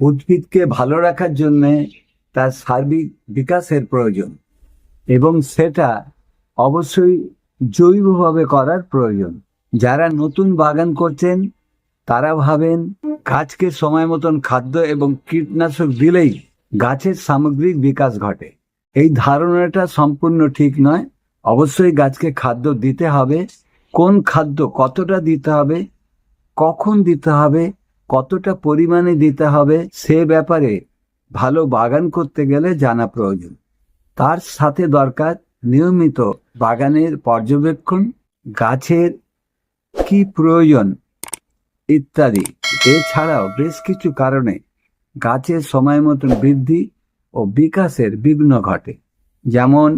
উদ্ভিদকে ভালো রাখার জন্য তার সার্বিক বিকাশের প্রয়োজন এবং সেটা অবশ্যই জৈবভাবে করার প্রয়োজন। যারা নতুন বাগান করছেন, তারা ভাবেন গাছকে সময় মতন খাদ্য এবং কীটনাশক দিলেই গাছের সামগ্রিক বিকাশ ঘটে। এই ধারণাটা সম্পূর্ণ ঠিক নয়। অবশ্যই গাছকে খাদ্য দিতে হবে। কোন খাদ্য কতটা দিতে হবে, কখন দিতে হবে কতটা পরিমাণে দিতে হবে সে ব্যাপারে ভালো বাগান করতে গেলে জানা প্রয়োজন। তার সাথে দরকার নিয়মিত বাগানের পর্যবেক্ষণ, গাছের কি প্রয়োজন ইত্যাদি। এছাড়াও বেশ কিছু কারণে গাছের সময় মতন বৃদ্ধি ও বিকাশের বিঘ্ন ঘটে। যেমন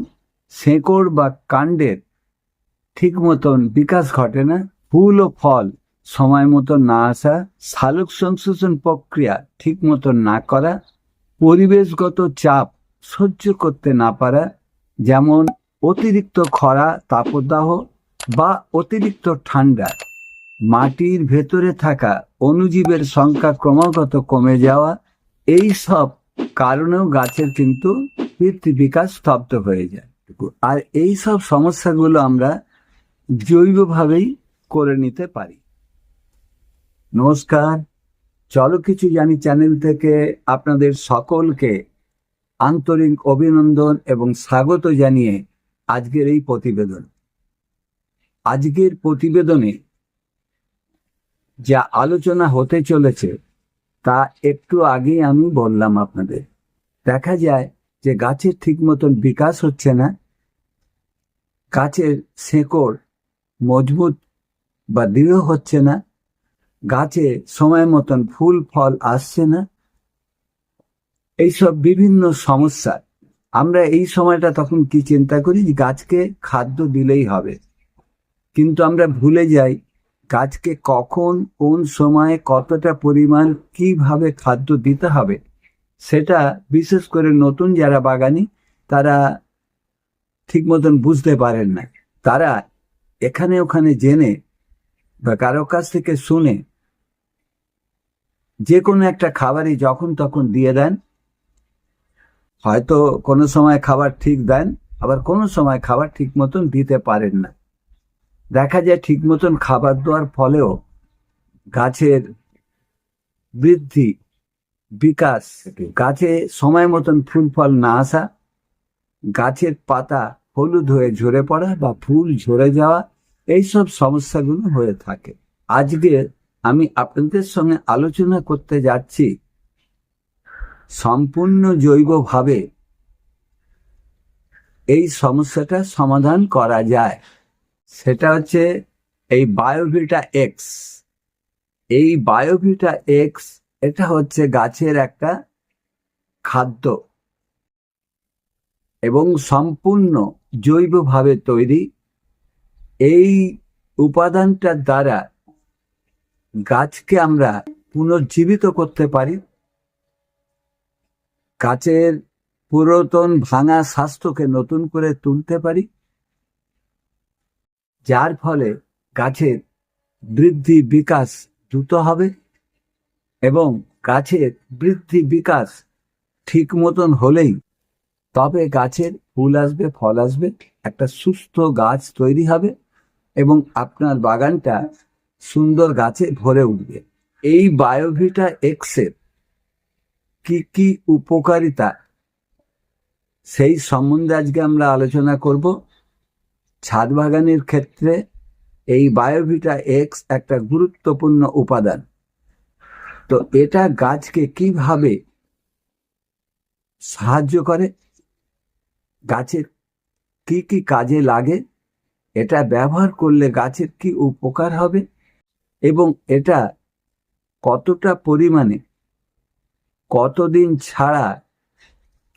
শেকড় বা কাণ্ডের ঠিক মতন বিকাশ ঘটে না, ফুল ও ফল সময় মতো না আসা, সালোক সংশোধন প্রক্রিয়া ঠিক মতো না করা, পরিবেশগত চাপ সহ্য করতে না পারা, যেমন অতিরিক্ত খরা, তাপদাহ বা অতিরিক্ত ঠান্ডা। মাটির ভেতরে থাকা অণুজীবের সংখ্যা ক্রমাগত কমে যাওয়া, এই সব কারণেও গাছের কিন্তু বৃদ্ধি বিকাশ স্তব্ধ হয়ে যায়। আর এই সব সমস্যাগুলো আমরা জৈবভাবেই করে নিতে পারি। নমস্কার। চলো কিছু জানি চ্যানেল থেকে আপনাদের সকলকে আন্তরিক অভিনন্দন এবং স্বাগত জানিয়ে আজকের এই প্রতিবেদন। আজকের প্রতিবেদনে যা আলোচনা হতে চলেছে, তা একটু আগেই আমি বললাম আপনাদের। দেখা যায় যে গাছের ঠিক মতন বিকাশ হচ্ছে না, গাছের শেকড় মজবুত বা দৃঢ় হচ্ছে না গাছে সময় মতন ফুল, ফল আসছে না। এইসব বিভিন্ন সমস্যা। আমরা এই সময়টা তখন কি চিন্তা করি যে গাছকে খাদ্য দিলেই হবে। কিন্তু আমরা ভুলে যাই গাছকে কখন, কোন সময়ে কতটা পরিমাণ কীভাবে খাদ্য দিতে হবে। সেটা বিশেষ করে নতুন যারা বাগানি, তারা ঠিক মতন বুঝতে পারেন না। তারা এখানে ওখানে জেনে বা কারও কাছ থেকে শুনে যে কোনো একটা খাবারই যখন তখন দিয়ে দেন। হয়তো কোনো সময় খাবার ঠিক দেন, আবার কোনো সময় খাবার ঠিক মতন দিতে পারেন না। দেখা যায় ঠিক মতন খাবার দেওয়ার ফলেও গাছের বৃদ্ধি, বিকাশ, গাছে সময় মতন ফুল ফল না আসা, গাছের পাতা হলুদ হয়ে ঝরে পড়া বা ফুল ঝরে যাওয়া, এইসব সমস্যাগুলো হয়ে থাকে। আজকে আমি আপনাদের সঙ্গে আলোচনা করতে যাচ্ছি। সম্পূর্ণ জৈবভাবে এই সমস্যাটা সমাধান করা যায়। সেটা হচ্ছে এই বায়োভিটা এক্স এই বায়োভিটা এক্স এটা হচ্ছে গাছের একটা খাদ্য এবং সম্পূর্ণ জৈবভাবে তৈরি। এই উপাদানটার দ্বারা গাছকে আমরা পুনর্জীবিত করতে পারি। গাছের পুরাতন ভাঙা স্বাস্থ্যকে নতুন করে তুলতে পারি, যার ফলে গাছের বৃদ্ধি বিকাশ দ্রুত হবে এবং গাছের বৃদ্ধি বিকাশ ঠিক মতন হলেই তবে গাছের ফুল আসবে, ফল আসবে, একটা সুস্থ গাছ তৈরি হবে এবং আপনার বাগানটা সুন্দর গাছে ভরে উঠবে। এই বায়োভিটা এক্সের কি কি উপকারিতা? সেই সম্বন্ধে আজকে আমরা আলোচনা করব। ছাদ বাগানের ক্ষেত্রে এই বায়োভিটা এক্স একটা গুরুত্বপূর্ণ উপাদান। তো এটা গাছকে কীভাবে সাহায্য করে? গাছের কি কি কাজে লাগে? এটা ব্যবহার করলে গাছের কি উপকার হবে? এবং এটা কতটা পরিমাণে, কতদিন ছাড়া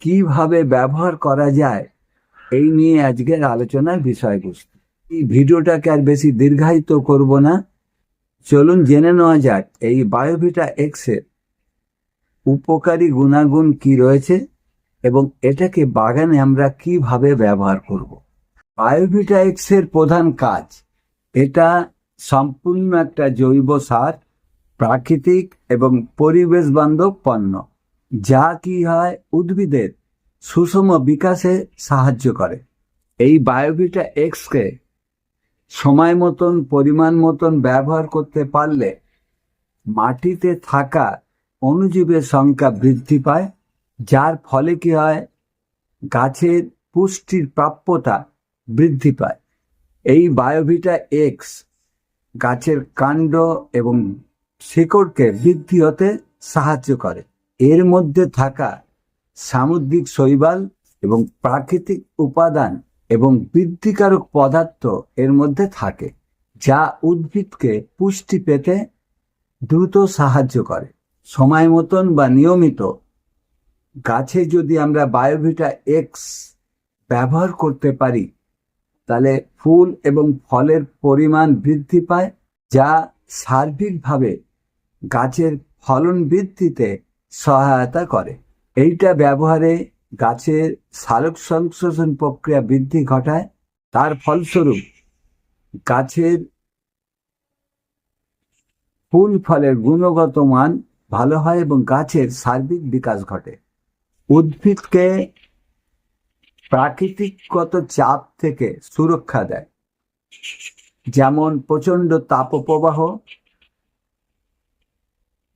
কীভাবে ব্যবহার করা যায়, এই নিয়ে আজকের আলোচনার বিষয়বস্তু। এই ভিডিওটাকে আর বেশি দীর্ঘায়িত করব না। চলুন জেনে নেওয়া যাক, এই বায়োভিটা এক্সের উপকারী গুণাগুণ কি রয়েছে এবং এটাকে বাগানে আমরা কীভাবে ব্যবহার করব। বায়োভিটা এক্সের প্রধান কাজ, এটা সম্পূর্ণ একটা জৈব সার, প্রাকৃতিক এবং পরিবেশ বান্ধব পণ্য, যা কি হয় উদ্ভিদের সুষম বিকাশে সাহায্য করে। এই বায়োভিটা এক্সকে সময় মতন, পরিমাণ মতন ব্যবহার করতে পারলে মাটিতে থাকা অণুজীবের সংখ্যা বৃদ্ধি পায়, যার ফলে কি হয় গাছের পুষ্টির প্রাপ্যতা বৃদ্ধি পায়। এই বায়োভিটা এক্স গাছের কাণ্ড এবং শিকড়কে বৃদ্ধি হতে সাহায্য করে। এর মধ্যে থাকা সামুদ্রিক শৈবাল এবং প্রাকৃতিক উপাদান এবং বৃদ্ধিকারক পদার্থ এর মধ্যে থাকে, যা উদ্ভিদকে পুষ্টি পেতে দ্রুত সাহায্য করে। সময় মতন বা নিয়মিত গাছে যদি আমরা বায়োভিটা এক্স ব্যবহার করতে পারি তাহলে ফুল এবং ফলের পরিমাণ বৃদ্ধি পায়, যা সার্বিকভাবে গাছের ফলন বৃদ্ধিতে সহায়তা করে। এইটা ব্যবহারে গাছের সালোক সংশ্লেষণ প্রক্রিয়া বৃদ্ধি ঘটায়। তার ফলস্বরূপ গাছের ফুল ফলের গুণগত মান ভালো হয় এবং গাছের সার্বিক বিকাশ ঘটে। উদ্ভিদকে প্রাকৃতিকগত চাপ থেকে সুরক্ষা দেয়। যেমন প্রচণ্ড তাপপ্রবাহ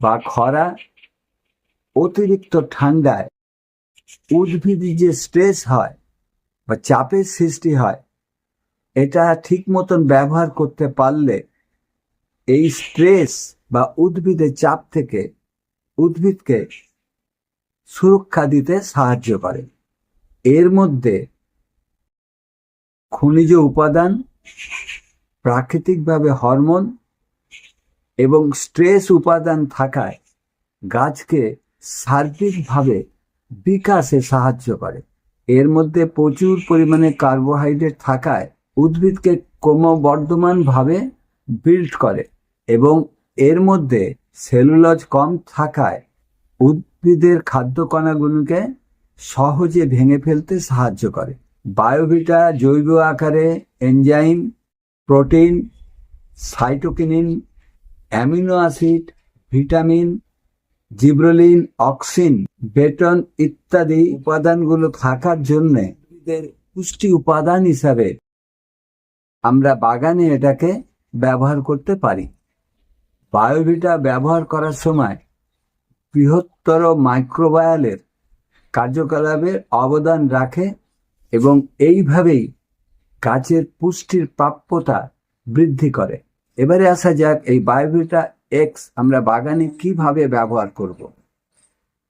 বা খরা, অতিরিক্ত ঠান্ডায় উদ্ভিদে যে স্ট্রেস হয় বা চাপের সৃষ্টি হয়, এটা ঠিক মতন ব্যবহার করতে পারলে এই স্ট্রেস বা উদ্ভিদের চাপ থেকে উদ্ভিদকে সুরক্ষা দিতে সাহায্য করে। এর মধ্যে খনিজ উপাদান, প্রাকৃতিকভাবে হরমোন এবং স্ট্রেস উপাদান থাকায় গাছকে সার্বিকভাবে বিকাশে সাহায্য করে। এর মধ্যে প্রচুর পরিমাণে কার্বোহাইড্রেট থাকায় উদ্ভিদকে ক্রমবর্ধমানভাবে বিল্ড করে এবং এর মধ্যে সেলুলজ কম থাকায় উদ্ভিদের খাদ্য কণাগুলোকে সহজে ভেঙে ফেলতে সাহায্য করে। বায়োভিটা জৈব আকারে enzyme, protein, cytokinin, amino acid, vitamin, gibberellin, auxin, button ইত্যাদি উপাদানগুলো থাকার জন্য পুষ্টি উপাদান হিসাবে আমরা বাগানে এটাকে ব্যবহার করতে পারি। বায়োভিটা ব্যবহার করার সময় বৃহত্তর মাইক্রোবায়ালের কার্যকলাপে অবদান রাখে এবং এইভাবেই গাছের পুষ্টির প্রাপ্যতা বৃদ্ধি করে এবারে আসা যাক এই বায়োভিটা এক্স আমরা বাগানে কীভাবে ব্যবহার করব।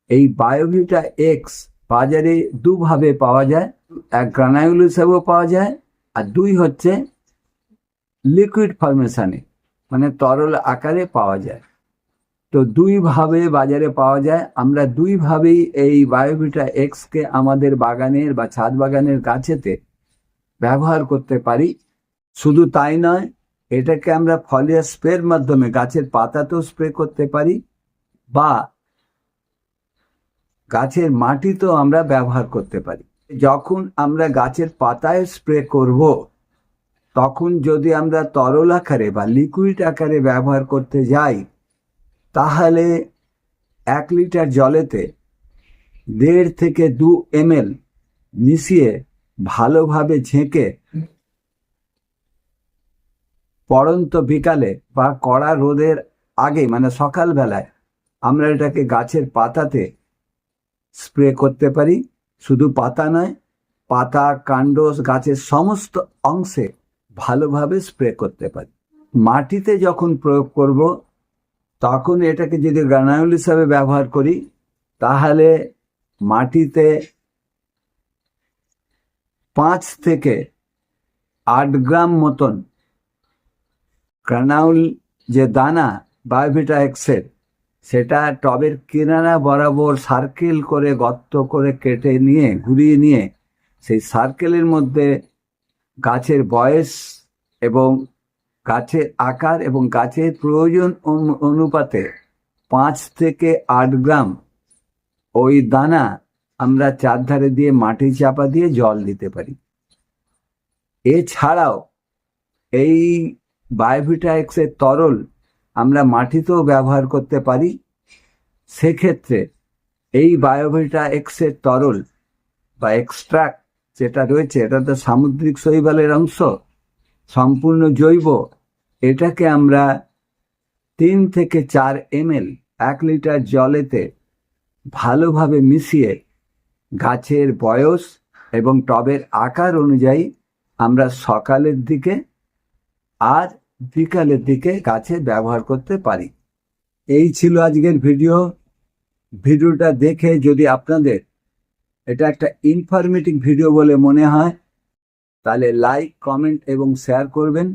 এই বায়োভিটা এক্স বাজারে দুভাবে পাওয়া যায়, এক গ্রানাইল হিসাবেও পাওয়া যায় আর দুই হচ্ছে লিকুইড ফরমেশনে মানে তরল আকারে পাওয়া যায় তো দুইভাবে বাজারে পাওয়া যায়। আমরা দুইভাবেই এই বায়োভিটা এক্সকে আমাদের বাগানের বা ছাদ বাগানের গাছেতে ব্যবহার করতে পারি। শুধু তাই নয়, এটাকে আমরা ফলের স্প্রের মাধ্যমে গাছের পাতাতেও স্প্রে করতে পারি বা গাছের মাটিতেও আমরা ব্যবহার করতে পারি। যখন আমরা গাছের পাতায় স্প্রে করব, তখন যদি আমরা তরল আকারে বা লিকুইড আকারে ব্যবহার করতে যাই তাহলে এক লিটার জলেতে দেড় থেকে দু এমএল মিশিয়ে ভালোভাবে ঝেঁকে পড়ন্ত বিকালে বা কড়া রোদের আগে মানে সকালবেলায়, আমরা এটাকে গাছের পাতাতে স্প্রে করতে পারি। শুধু পাতা নয়, পাতা কাণ্ড গাছের সমস্ত অংশে ভালোভাবে স্প্রে করতে পারি। মাটিতে যখন প্রয়োগ করব তখন এটাকে যদি গ্রানাউল হিসাবে ব্যবহার করি, তাহলে মাটিতে পাঁচ থেকে আট গ্রাম মতন গ্রানাউল যে দানা বায়োভিটা এক্সের সেটা টবের কিনারা বরাবর সার্কেল করে, গর্ত করে কেটে নিয়ে, ঘুরিয়ে নিয়ে, সেই সার্কেলের মধ্যে গাছের বয়স এবং গাছের আকার এবং গাছের প্রয়োজন অনু- অনুপাতে পাঁচ থেকে আট গ্রাম ওই দানা আমরা চারধারে দিয়ে মাটি চাপা দিয়ে জল দিতে পারি। এছাড়াও এই বায়োভিটা এক্সের তরল আমরা মাটিতেও ব্যবহার করতে পারি। সেক্ষেত্রে এই বায়োভিটা এক্সের তরল বা এক্সট্রাক্ট যেটা রয়েছে, এটা তো সামুদ্রিক শৈবালের অংশ, সম্পূর্ণ জৈব এটাকে আমরা তিন থেকে চার এমএল, এক লিটার জলেতে ভালোভাবে মিশিয়ে গাছের বয়স এবং টবের আকার অনুযায়ী আমরা সকালের দিকে আর বিকালের দিকে গাছে ব্যবহার করতে পারি। এই ছিল আজকের ভিডিও। ভিডিওটা দেখে যদি আপনাদের এটা একটা ইনফরমেটিভ ভিডিও বলে মনে হয়, তাহলে লাইক কমেন্ট এবং শেয়ার করবেন।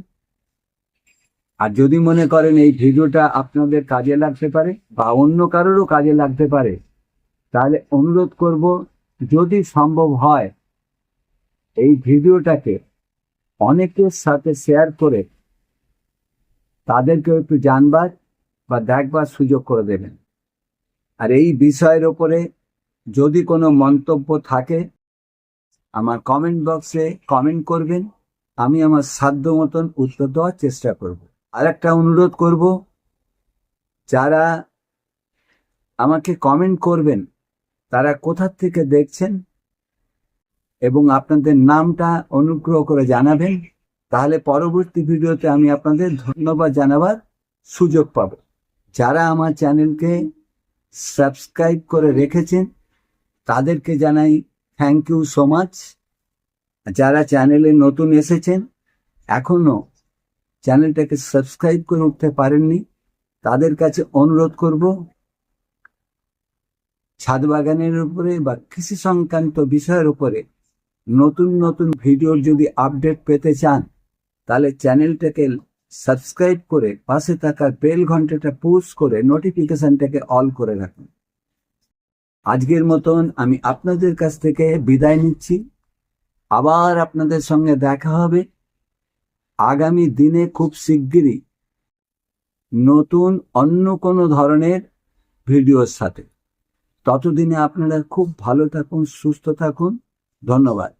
আর যদি মনে করেন এই ভিডিওটা আপনাদের কাজে লাগতে পারে বা অন্য কারোরও কাজে লাগতে পারে, তাহলে অনুরোধ করব যদি সম্ভব হয় এই ভিডিওটাকে অনেকের সাথে শেয়ার করে তাদেরকেও একটু জানবার বা দেখবার সুযোগ করে দেবেন। আর এই বিষয়ের ওপরে যদি কোনো মন্তব্য থাকে, আমার কমেন্ট বক্সে কমেন্ট করবেন। আমি আমার সাধ্য মতন উত্তর দেওয়ার চেষ্টা করব। আর একটা অনুরোধ করব, যারা আমাকে কমেন্ট করবেন, তারা কোথা থেকে দেখছেন এবং আপনাদের নামটা অনুগ্রহ করে জানাবেন, তাহলে পরবর্তী ভিডিওতে আমি আপনাদের ধন্যবাদ জানাবার সুযোগ পাব। যারা আমার চ্যানেলকে সাবস্ক্রাইব করে রেখেছেন, তাদেরকে জানাই থ্যাংক ইউ সো মাচ যারা চ্যানেলে নতুন এসেছেন, এখনও চ্যানেলটাকে সাবস্ক্রাইব করে উঠতে পারেননি, তাদের কাছে অনুরোধ করব ছাদ বাগানের উপরে বা কৃষি সংক্রান্ত বিষয়ের উপরে নতুন নতুন ভিডিওর যদি আপডেট পেতে চান, তাহলে চ্যানেলটাকে সাবস্ক্রাইব করে পাশে থাকা বেল ঘন্টাটা পুশ করে নোটিফিকেশনটাকে অল করে রাখুন। আজকের মতন আমি আপনাদের কাছ থেকে বিদায় নিচ্ছি। আবার আপনাদের সঙ্গে দেখা হবে। আগামী দিনে খুব শিগগিরই নতুন অন্য কোনো ধরনের ভিডিওর সাথে। ততদিনে আপনারা খুব ভালো থাকুন, সুস্থ থাকুন। ধন্যবাদ।